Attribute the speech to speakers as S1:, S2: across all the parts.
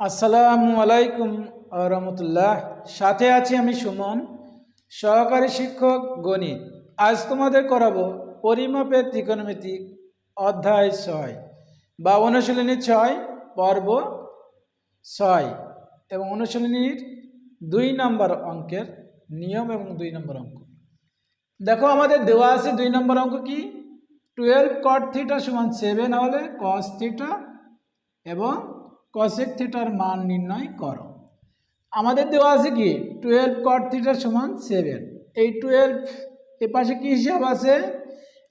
S1: আসসালামু আলাইকুম রহমতুল্লাহ সাথে আছি আমি সুমন, সহকারী শিক্ষক গণিত। আজ তোমাদের করাবো পরিমাপের ত্রিকোণমিতিক অধ্যায় ছয় বা অনুশীলনী ছয়, পর্ব ছয় এবং অনুশীলনীর দুই নম্বর অঙ্কের নিয়ম এবং দুই নম্বর অঙ্ক। দেখো, আমাদের দেওয়া আছে দুই নম্বর অঙ্ক কি? টুয়েলভ কট থিটা সমান সেভেন হলে কস থিটা এবং কসেক থিটার মান নির্ণয় করো। আমাদের দেওয়া আছে কি? টুয়েলভ কট থিটার সমান সেভেন এই টুয়েলভ এ পাশে কি হিসাব আছে?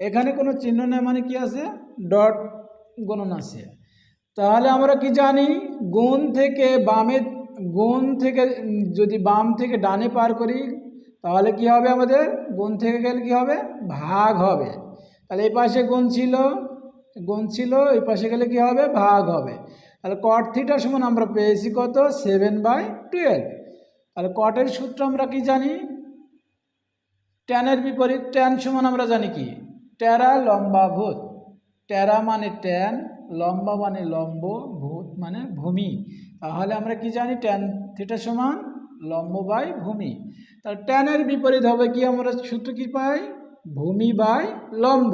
S1: এখানে কোনো চিহ্ন নেই মানে কি আছে? ডট গণন আছে। তাহলে আমরা কি জানি? গুণ থেকে বামে, গুণ থেকে যদি বাম থেকে ডানে পার করি, তাহলে কি হবে আমাদের? গুণ থেকে গেলে কি হবে? ভাগ হবে। তাহলে এই পাশে গুণ ছিল গুণ ছিল, এই পাশে গেলে কি হবে? ভাগ হবে। তাহলে কট থিটার সমান আমরা পেয়েছি কত? সেভেন বাই টুয়েলভ তাহলে কটের সূত্র আমরা কি জানি? ট্যানের বিপরীত ট্যান সমান আমরা জানি কি? ট্যারা লম্বা ভূত। ট্যারা মানে ট্যান লম্বা মানে লম্ব ভূত মানে ভূমি। তাহলে আমরা কি জানি? ট্যান থিটা সমান লম্ব বাই ভূমি। তাহলে ট্যানের বিপরীত হবে কি? আমরা সূত্র কি পাই? ভূমি বাই লম্ব।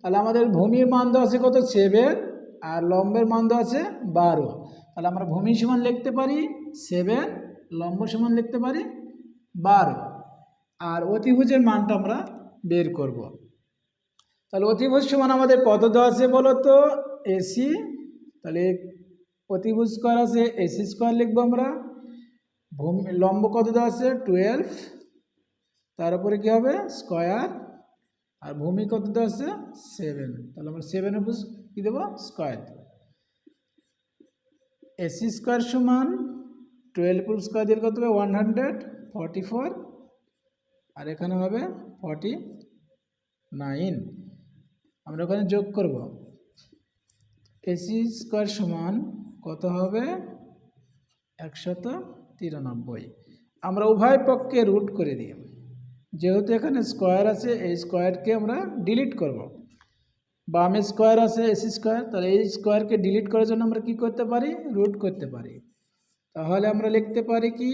S1: তাহলে আমাদের ভূমির মান দেওয়া আছে কত? সেভেন আর লম্বের মান আছে বারো। তাহলে আমরা ভূমি সমান লিখতে পারি সেভেন লম্ব সমান লিখতে পারি বারো। আর অতিভুজের মানটা আমরা বের করব। তাহলে অতিভুজ সমান আমাদের কত দেওয়া আছে বলো তো? এসি তাহলে অতিভুজ স্কোয়ার আছে এসি স্কোয়ার লিখব আমরা। ভূমি, লম্ব কত দেওয়া আছে? টুয়েলভ তার উপরে কী হবে? স্কোয়ার আর ভূমি কত দেওয়া আছে? সেভেন তাহলে আমরা সেভেন উপর কী দেবো? স্কোয়ার দেবো। এসি স্কোয়ার সমান টুয়েলভ উপর স্কোয়ার দিলে কত হবে? ওয়ান হান্ড্রেড ফর্টি ফোর আর এখানে হবে ফর্টি নাইন আমরা ওখানে যোগ করব। এসি স্কোয়ার সমান কত হবে? একশত তিরানব্বই। আমরা উভয় পক্ষে রুট করে দিই। যেহেতু এখানে স্কোয়ার আছে, এই স্কোয়ারকে আমরা ডিলিট করব। বামে স্কোয়ার আছে এসি স্কোয়ার, তাহলে এই স্কোয়ারকে ডিলিট করার জন্য আমরা কি করতে পারি? রুট করতে পারি। তাহলে আমরা লিখতে পারি কি?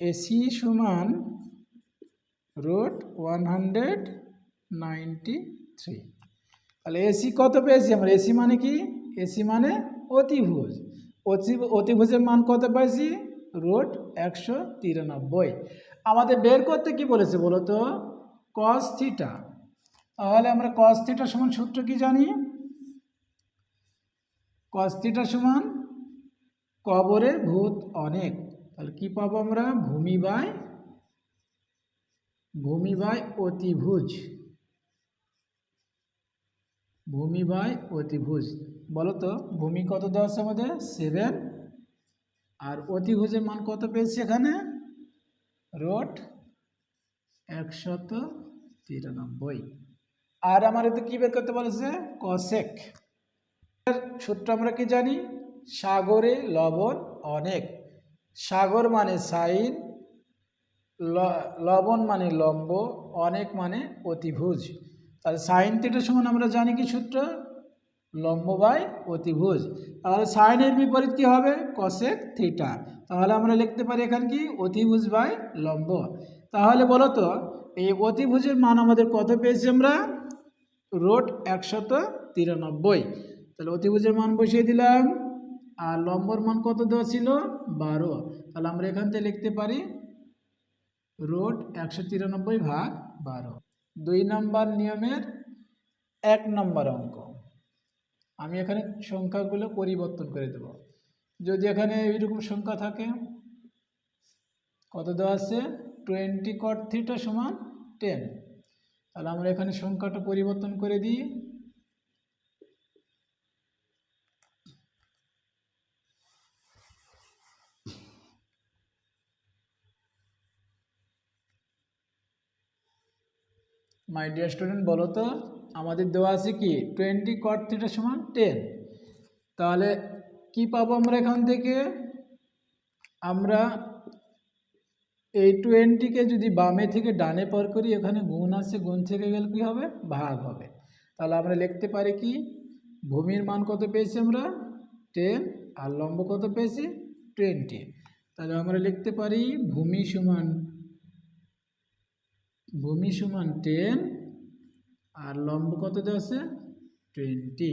S1: এসি সমান root one hundred ninety three তাহলে এসি কত পেয়েছি আমরা? এসি মানে কি? এসি মানে অতিভুজ। অতি অতিভুজের মান কত পেয়েছি রুট একশো তিরানব্বই। আমাদের বের করতে কি বলেছে বলো তো কস থিটা তাহলে আমরা কস সমান সূত্র কি জানি? কস সমান কবরে ভূত অনেক। তাহলে কি পাবো আমরা? ভূমি বাই ভূমি বাই অতিভুজ। ভূমি বাই অতিভুজ। বলো তো, ভূমি কত দেওয়া আছে আমাদের? সেভেন আর অতিভুজের মান কত পেয়েছি এখানে? রোড একশত তিরানব্বই। আর আমার এতে কী বের করতে বলেছে? কসেক সূত্র আমরা কি জানি? সাগরে লবণ অনেক। সাগর মানে সাইন লবণ মানে লম্ব, অনেক মানে অতিভুজ। তাহলে সাইন থিটার সমান আমরা জানি কি সূত্র? লম্ব বাই অতিভুজ। তাহলে সাইনের বিপরীত কি হবে? কসেক থিটা তাহলে আমরা লিখতে পারি এখানে কি? অতিভুজ বাই লম্ব। তাহলে বলো তো, এই অতিভুজের মান আমাদের কত পেয়েছি আমরা? রোড একশত তিরানব্বই। তাহলে অতিভুজের মান বসিয়ে দিলাম। আর লম্বর মান কত দেওয়া ছিল? বারো। তাহলে আমরা এখান থেকে লিখতে পারি রোড একশো তিরানব্বই ভাগ বারো। দুই নম্বর নিয়মের এক নম্বর অঙ্ক। আমি এখানে সংখ্যাগুলো পরিবর্তন করে দেব। যদি এখানে এইরকম সংখ্যা থাকে, কত দেওয়া আছে? টোয়েন্টি কট থিটা সমান টেন। তাহলে আমরা এখানে সংখ্যাটা পরিবর্তন করে দিই। মাই ডিয়ার স্টুডেন্ট বলো তো, আমাদের দেওয়া আছে কি? টোয়েন্টি কট থিটা সমান টেন তাহলে কি পাবো আমরা এখান থেকে? আমরা এই টোয়েন্টিকে যদি বামে থেকে ডানে পার করি, এখানে গুণ আছে গুণ থেকে গেলে কী হবে? ভাগ হবে। তাহলে আমরা লিখতে পারি কি? ভূমির মান কত পেয়েছি আমরা? টেন আর লম্ব কত পেয়েছি? টোয়েন্টি তাহলে আমরা লিখতে পারি ভূমি সমান ভূমি সমান টেন আর লম্ব কত দেওয়া আছে? টোয়েন্টি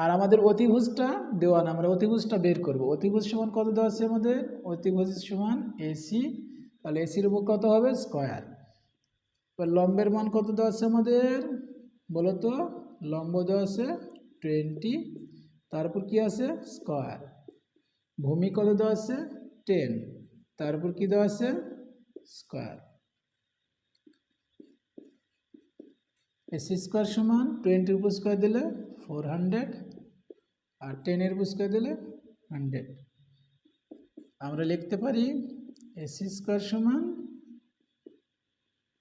S1: আর আমাদের অতিভুজটা দেওয়া না, আমরা অতিভুজটা বের করব। অতিভুজ সমান কত দেওয়া আছে আমাদের? অতিভুজ সমান এসি তাহলে এসির উপর কত হবে? স্কোয়ার এবার লম্বের মান কত দেওয়া আছে আমাদের? বলো তো লম্ব দেওয়া আছে টোয়েন্টি তারপর কি আছে? স্কোয়ার ভূমি কত দেওয়া আছে? টেন তারপর কি দেওয়া আছে? স্কোয়ার এসি স্কোয়ার সমান টোয়েন্টির উপর স্কোয়ার দিলে ফোর হান্ড্রেড আর টেনের স্কোয়ার দিলে হান্ড্রেড আমরা লিখতে পারি এসি স্কোয়ার সমান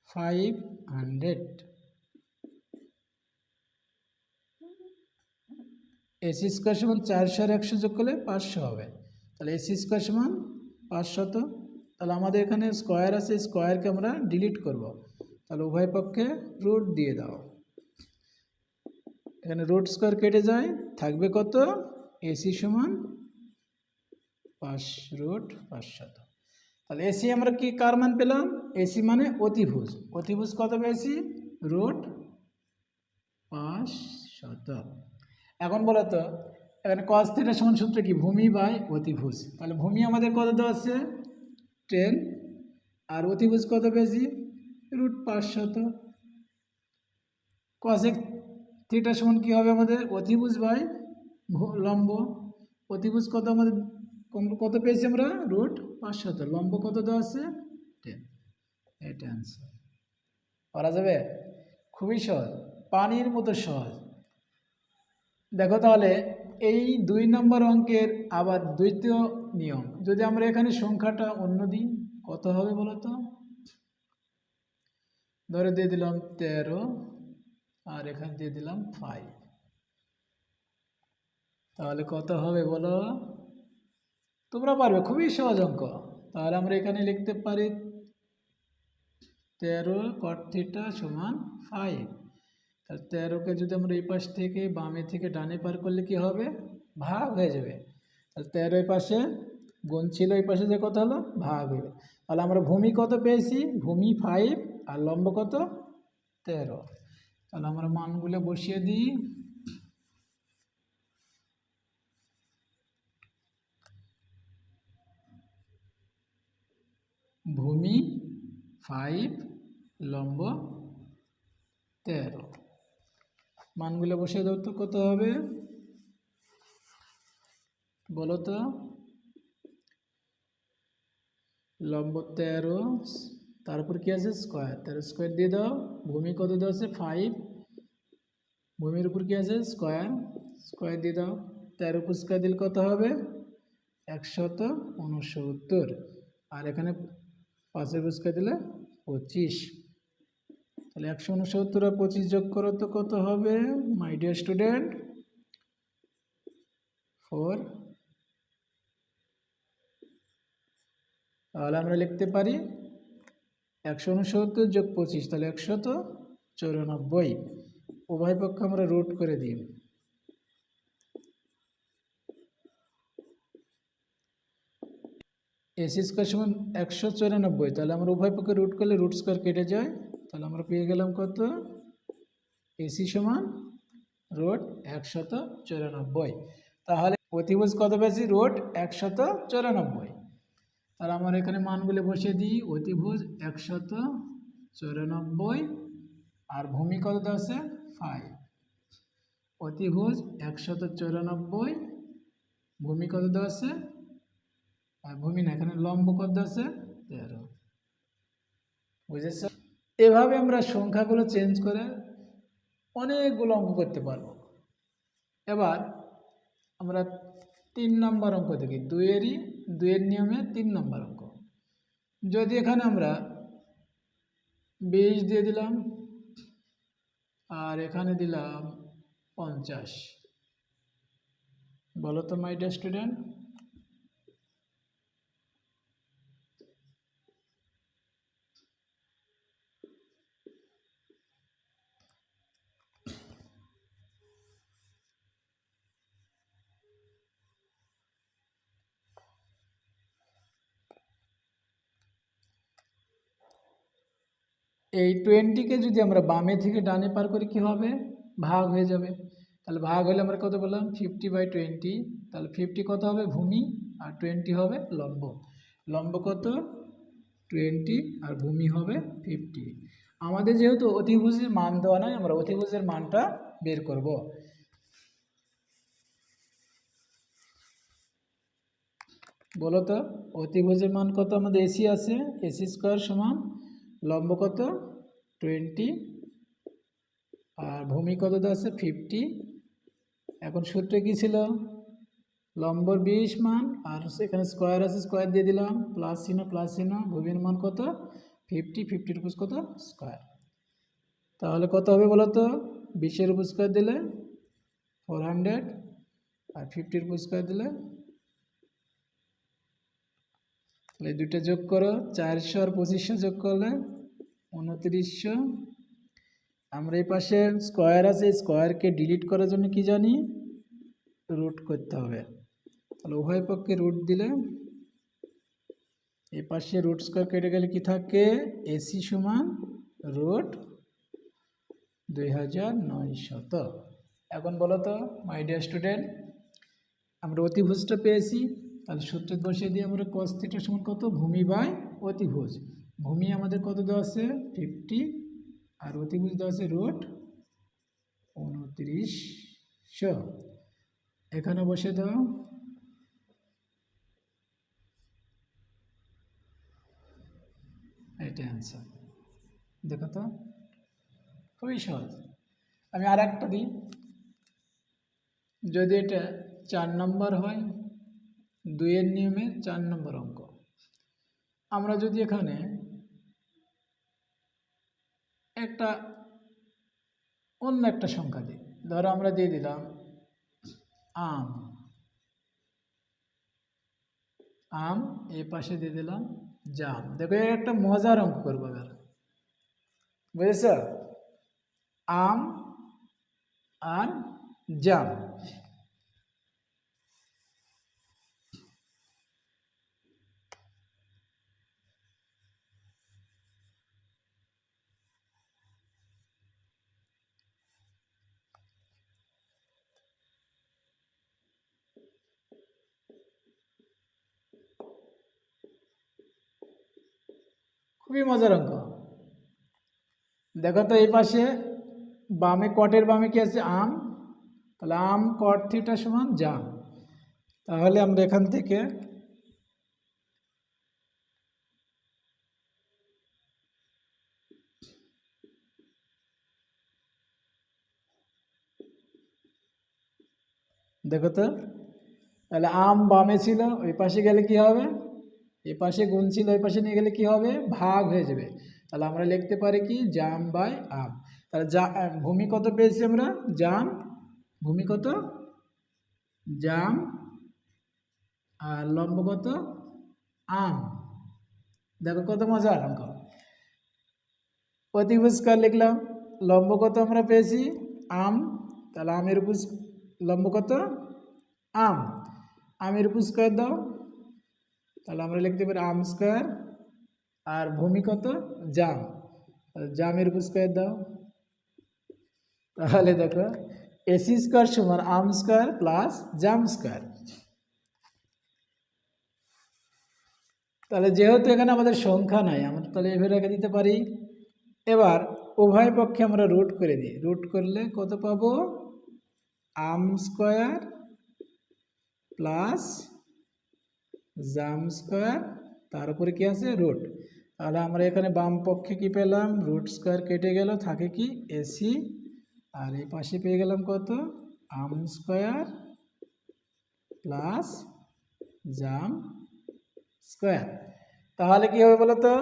S1: ফাইভ হান্ড্রেড এসি স্কোয়ার সমান চারশো আর একশো যোগ করলে পাঁচশো হবে। তাহলে এসি স্কোয়ার সমান পাঁচশত তাহলে আমাদের এখানে স্কোয়ার আছে স্কোয়ারকে আমরা ডিলিট করব। তাহলে উভয় পক্ষে রুট দিয়ে দাও। এখানে রুট স্কোয়ার কেটে যায়, থাকবে কত? এসি সমান পাঁচ রুট পাঁচশত তাহলে এসি আমরা কি কার মান পেলাম? এসি মানে অতিভুজ। অতিভুজ কত পেয়েছি? রুট পাঁচ শত। এখন বলো তো, এখানে কস থিটা সমান সূত্র কি? ভূমি বাই অতিভুজ। তাহলে ভূমি আমাদের কত দেওয়া আছে? টেন আর অতিভুজ কত পেয়েছি? রুট পাঁচ শত। কসেক থিটা সমান কী হবে আমাদের? অতিভুজ বাই লম্ব। অতিভুজ কত আমাদের? কত পেয়েছি আমরা? রুট পাঁচশত লম্ব কত দেওয়া আছে? টেন এটা অ্যান্সার করা যাবে? খুবই সহজ। পানির মতো সহজ। দেখো তাহলে, এই দুই নম্বর অঙ্কের আবার দ্বিতীয় নিয়ম। যদি আমরা এখানে সংখ্যাটা অন্য দিই, কত হবে বলো তো ধরে দিয়ে দিলাম তেরো। আর এখানে দিয়ে দিলাম ফাইভ তাহলে কত হবে বলো? তোমরা পারবে, খুবই সহজ অঙ্ক। তাহলে আমরা এখানে লিখতে পারি তেরো কট থিটা সমান ফাইভ তাহলে তেরোকে যদি আমরা এই পাশ থেকে বামে থেকে ডানে পার করলে কি হবে? ভাগ হয়ে যাবে। তাহলে তেরো পাশে, গুণ ছিল এই পাশে যে কত হলো? ভাগ হবে তাহলে আমরা ভূমি কত পেয়েছি? ভূমি ফাইভ আর লম্ব কত? তেরো। তাহলে আমরা মানগুলো বসিয়ে দিই। ভূমি ফাইভ লম্ব তেরো। মানগুলো বসিয়ে দাও তো, কত হবে? বলো তো। লম্ব তেরো তারপর কি আছে? স্কোয়ার তেরো স্কোয়ার দিয়ে দাও। ভূমি কত দেওয়া আছে? ফাইভ ভূমির উপর কি আছে? স্কোয়ার স্কোয়ার দিয়ে দাও। তেরো উপর স্কোয়ার দিলে কত হবে? একশত উনসত্তর। আর এখানে পাঁচের উপর স্কোয়ার দিলে পঁচিশ। তাহলে একশো উনসত্তর আর পঁচিশ যোগ করো তো কত হবে? মাই ডিয়ার স্টুডেন্ট ফোর তাহলে আমরা লিখতে পারি একশো উনসত্তর যোগ পঁচিশ, তাহলে একশত চৌরানব্বই। উভয় পক্ষ আমরা রুট করে দিই। এসি স্কোয়ার সমান একশো চৌরানব্বই, তাহলে আমরা উভয় পক্ষে রুট করলে রুট স্কোয়ার কেটে যায়। তাহলে আমরা পেয়ে গেলাম কত? এসি সমান রোড একশত চৌরানব্বই। তাহলে অতিভুজ কত পেয়েছি? রোড একশত চৌরানব্বই। তাহলে আমার এখানে মানগুলো বসিয়ে দিই। অতিভুজ একশত চৌরানব্বই। আর ভূমি কত আছে? ফাইভ অতিভুজ একশত চৌরানব্বই। ভূমি কত আছে? আর ভূমি না, এখানে লম্ব কত আছে? তেরো। বুঝেছ? এভাবে আমরা সংখ্যাগুলো চেঞ্জ করে অনেকগুলো অঙ্ক করতে পারব। এবার আমরা তিন নম্বর অঙ্ক দেখি। দুইয়েরই দুইয়ের নিয়মে তিন নম্বর অঙ্ক। যদি এখানে আমরা বিশ দিয়ে দিলাম, আর এখানে দিলাম পঞ্চাশ। বলো তো মাই ডিয়ার স্টুডেন্ট এই টোয়েন্টিকে যদি আমরা বামে থেকে ডানে পার করি, কী হবে? ভাগ হয়ে যাবে। তাহলে ভাগ হলে আমরা কত বললাম? ফিফটি বাই টোয়েন্টি তাহলে ফিফটি কত হবে? ভূমি। আর টোয়েন্টি হবে লম্ব। লম্ব কত? টোয়েন্টি আর ভূমি হবে ফিফটি আমাদের যেহেতু অতিভুজের মান দেওয়া নয় আমরা অতিভুজের মানটা বের করব। বলো তো, অতিভুজের মান কত? আমাদের এসি আছে। এসি স্কোয়ার সমান লম্ব কত? টোয়েন্টি আর ভূমি কত আছে? ফিফটি এখন সূত্রে কী ছিল? লম্বর বিশ মান, আর সেখানে স্কোয়ার আছে স্কোয়ার দিয়ে দিলাম। প্লাস চিহ্ন প্লাস চিহ্ন, ভূমির মান কত? ফিফটি ফিফটির উপর কত? স্কোয়ার তাহলে কত হবে বলো তো বিশের উপর স্কোয়ার দিলে ফোর হান্ড্রেড আর ফিফটির উপর স্কোয়ার দিলে তাহলে দুটো যোগ করো, চারশো আর পঁচিশশো যোগ করলে উনত্রিশশো। আমরা এই পাশে স্কোয়ার আছে স্কোয়ারকে ডিলিট করার জন্য কি জানি? রুট করতে হবে। তাহলে উভয় পক্ষে রুট দিলে এই পাশে রুট স্কোয়ার কেটে গেলে কি থাকে? এসি সমান রুট দুই হাজার এখন বলো তো মাই ডিয়ার স্টুডেন্ট আমরা অতিভুজটা পেয়েছি। তাহলে সূত্রে বসিয়ে দিয়ে আমরা কস থিটা সমান কত? ভূমি বাই অতিভুজ। ভূমি আমাদের কত দেওয়া আছে? ফিফটি আর অতিভুজ দেওয়া আছে রুট উনত্রিশশো এখানে বসে দাও। এটা অ্যান্সার দেখো তো। খুবই সহজ। আমি আর একটা দিই। যদি এটা চার নম্বর হয় দুইয়ের নিয়মে চার নম্বর অঙ্ক। আমরা যদি এখানে একটা অন্য একটা সংখ্যা দিই, ধরো আমরা দিয়ে দিলাম আম। আম, এই পাশে দিয়ে দিলাম জাম। দেখো, এর একটা মজার অঙ্ক করব এবার বুঝেছ? আম আর জাম খুবই মজার অঙ্ক দেখো তো এই পাশে বামে কটের বামে কি আছে? আম। তাহলে আম কট থিটা সমান জাম। তাহলে আমরা এখান থেকে দেখো তো, তাহলে আম বামে ছিল, ওই পাশে গেলে কি হবে? এই পাশে গুণ ছিল ওই পাশে নিয়ে গেলে কি হবে? ভাগ হয়ে যাবে। তাহলে আমরা লিখতে পারি কি? জাম বাই আম। তাহলে যা ভূমি কত পেয়েছি আমরা? জাম, ভূমি কত? জাম আর লম্ব কত? আম। দেখো কত মজার অঙ্ক অতিভুজকার লিখলাম? লম্ব কত আমরা পেয়েছি? আম। তাহলে আমের উপর লম্ব কত? আম। আমের স্কোয়ার দাও? তাহলে আমরা লিখতে পারি আম স্কোয়ার আর ভূমি কত? জাম। জামের উপর স্কোয়ার দাও। তাহলে দেখো এসি স্কোয়ার সমান আম স্কোয়ার প্লাস জাম স্কোয়ার। তাহলে যেহেতু এখানে আমাদের সংখ্যা নাই, আমরা তাহলে এভাবে রেখে দিতে পারি। এবার উভয় পক্ষে আমরা রুট করে দিই। রুট করলে কত পাবো? আম স্কোয়ার প্লাস জাম স্কোয়ার, তার উপরে কি আছে? রুট। তাহলে আমরা এখানে বাম পক্ষে কি পেলাম? রুট স্কোয়ার কেটে গেল, থাকে কি? এসি আর এই পাশে পেয়ে গেলাম কত? আম স্কোয়ার প্লাস জাম স্কোয়ার। তাহলে কি হবে বলো তো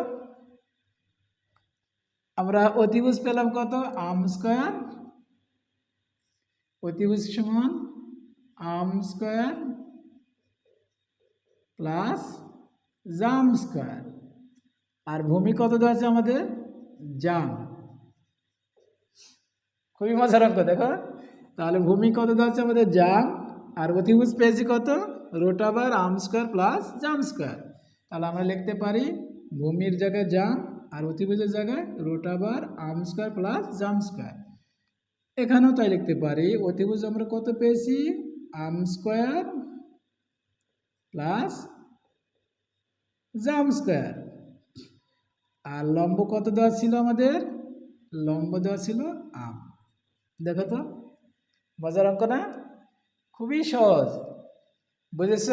S1: আমরা অতিভুজ পেলাম কত? আম স্কোয়ার। অতিভুজ সমান আম স্কোয়ার প্লাস জাম স্কোয়ার। আর ভূমি কত দেওয়া আছে আমাদের? জাম খুবই মজার অঙ্ক দেখো। তাহলে ভূমি কত দেওয়া আছে আমাদের? জাম আর অতিভুজ পেয়েছি কত? রোটাবার আম স্কোয়ার প্লাস জাম স্কোয়ার। তাহলে আমরা লিখতে পারি ভূমির জায়গায় জাম আর অতিভুজের জায়গায় রোটাবার আম স্কোয়ার প্লাস জাম স্কোয়ার। এখানেও তাই লিখতে পারি। অতিভুজ আমরা কত পেয়েছি? আম স্কোয়ার প্লাস জাম স্কোয়ার। আর লম্ব কত দেওয়া ছিল আমাদের? লম্ব দেওয়া ছিল আম। দেখো তো, মজার অঙ্ক না? খুবই সহজ, বুঝেছ?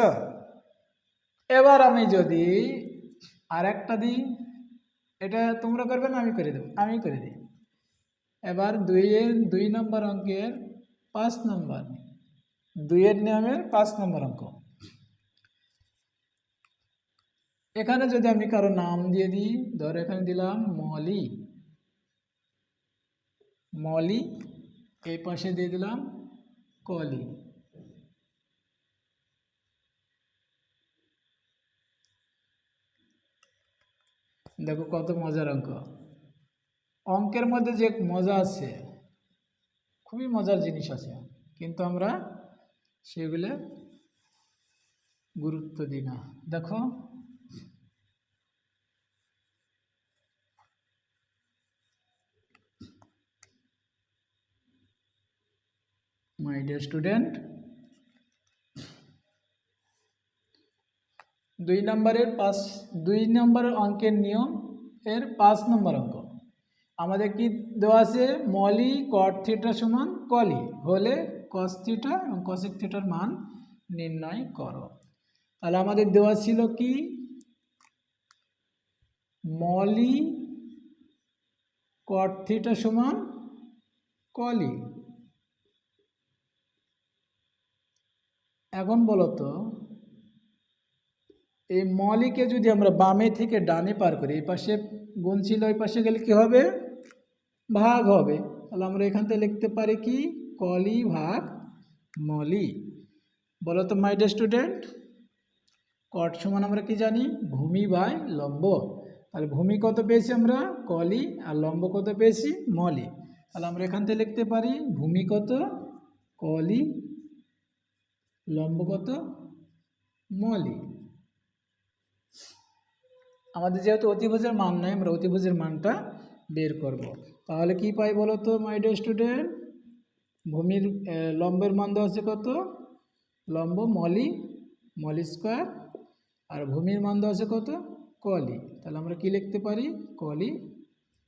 S1: এবার আমি যদি আর একটা দিই, এটা তোমরা করবে না, আমি করে দেবো, আমি করে দিই। এবার দুইয়ের, দুই নম্বর অঙ্কের পাঁচ নম্বর, দুইয়ের নিয়মের পাঁচ নম্বর অঙ্ক। এখানে যদি আমি কারও নাম দিয়ে দিই, ধর এখানে দিলাম মলি। মলি, এই পাশে দিয়ে দিলাম কলি। দেখো কত মজার অঙ্ক। অঙ্কের মধ্যে যে মজা আছে, খুবই মজার জিনিস আছে, কিন্তু আমরা সেগুলো গুরুত্ব দিই না। দেখো মাই ডিয়ার স্টুডেন্ট দুই নম্বরের পাঁচ, দুই নম্বর অঙ্কের নিয়ম, এর পাঁচ নম্বর অঙ্ক। আমাদের কি দেওয়া আছে? মলি কট থিটা সমান কলি হলে কস থিটা এবং কসিক থিটার মান নির্ণয় করো। তাহলে আমাদের দেওয়া ছিল কি? মলি কট থিটা সমান কলি এখন বলো তো, এই মলিকে যদি আমরা বামে থেকে ডানে পার করি, এই পাশে গুণ ছিল ওই পাশে গেলে কি হবে? ভাগ হবে। তাহলে আমরা এখান থেকে লিখতে পারি কি? কলি ভাগ মলি। বলো তো মাই ডে স্টুডেন্ট কট সমান আমরা কি জানি? ভূমি বাই লম্ব। তাহলে ভূমি কত পেয়েছি আমরা? কলি, আর লম্ব কত পেয়েছি? মলি। তাহলে আমরা এখান থেকে লিখতে পারি ভূমি কত? কলি লম্ব কত? মলি আমাদের যেহেতু অতিভুজের মান নাই, আমরা অতিভুজের মানটা বের করব। তাহলে কি পাই বলো তো মাই ডিয়ার স্টুডেন্ট ভূমির লম্বের মান দেওয়া আছে কত? লম্ব মলি মলি স্কোয়ার আর ভূমির মান দেওয়া আছে কত? কলি। তাহলে আমরা কি লিখতে পারি? কলি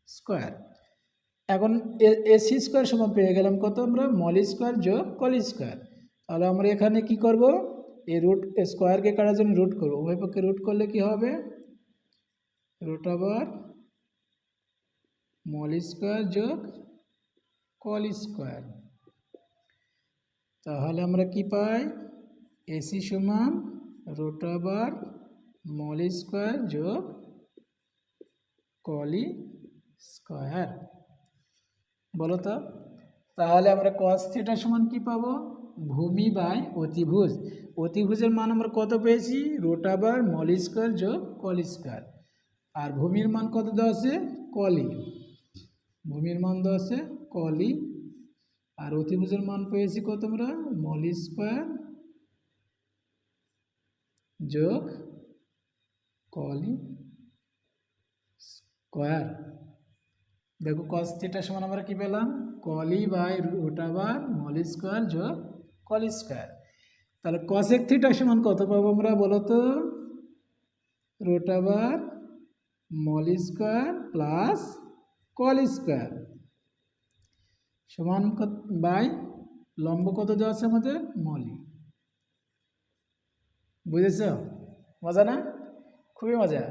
S1: স্কোয়ার এখন এসি স্কোয়ার সমান পেয়ে গেলাম কত আমরা? মলি স্কোয়ার যোগ কলি স্কোয়ার তাহলে আমরা এখানে কি করব? এই রুট স্কোয়ারকে কাটার জন্য রুট করব। উভয় পক্ষে রুট করলে কি হবে? রুট আবার মল স্কোয়ার যোগ কল স্কোয়ার তাহলে আমরা কি পাই? এসি সমান রুট আবার মল স্কোয়ার যোগ কলি স্কোয়ার বলো তো? তাহলে আমরা কস থিটা সমান কি পাবো? ভূমি বাই অতিভুজ। অতিভুজের মান আমরা কত পেয়েছি? রোটাবার আবার মল স্কোয়ার যোগ কলিস্কার। আর ভূমির মান কত দেওয়া আছে কলি। ভূমির মান দেওয়া আছে কলি। আর অতিভুজের মান পেয়েছি কত আমরা? মলি স্কোয়ার যোগ কলি স্কোয়ার। দেখো কস থিটা সমান আমরা কি পেলাম? কলি বাই রুট আবার যোগ কলি স্কোয়ার। তাহলে কসেক থিটা সমান কত পাবো আমরা বলো তো? মল স্কোয়ার প্লাস কল স্কোয়ার। সমান বাই লম্ব কত দেওয়া আছে আমাদের? মলি। বুঝেছ? মজা না? খুবই মজা।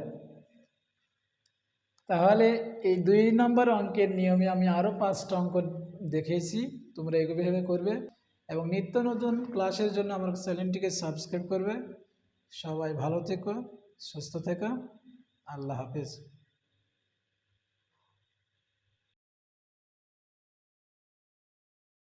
S1: তাহলে এই দুই নম্বর অঙ্কের নিয়মে আমি আরও পাঁচটা অঙ্ক দেখেছি, তোমরা এভাবে করবে। এবং নিত্য নতুন ক্লাসের জন্য আমার চ্যানেলটিকে সাবস্ক্রাইব করবে। সবাই ভালো থেকো, সুস্থ থেকো। আল্লাহ হাফেজ।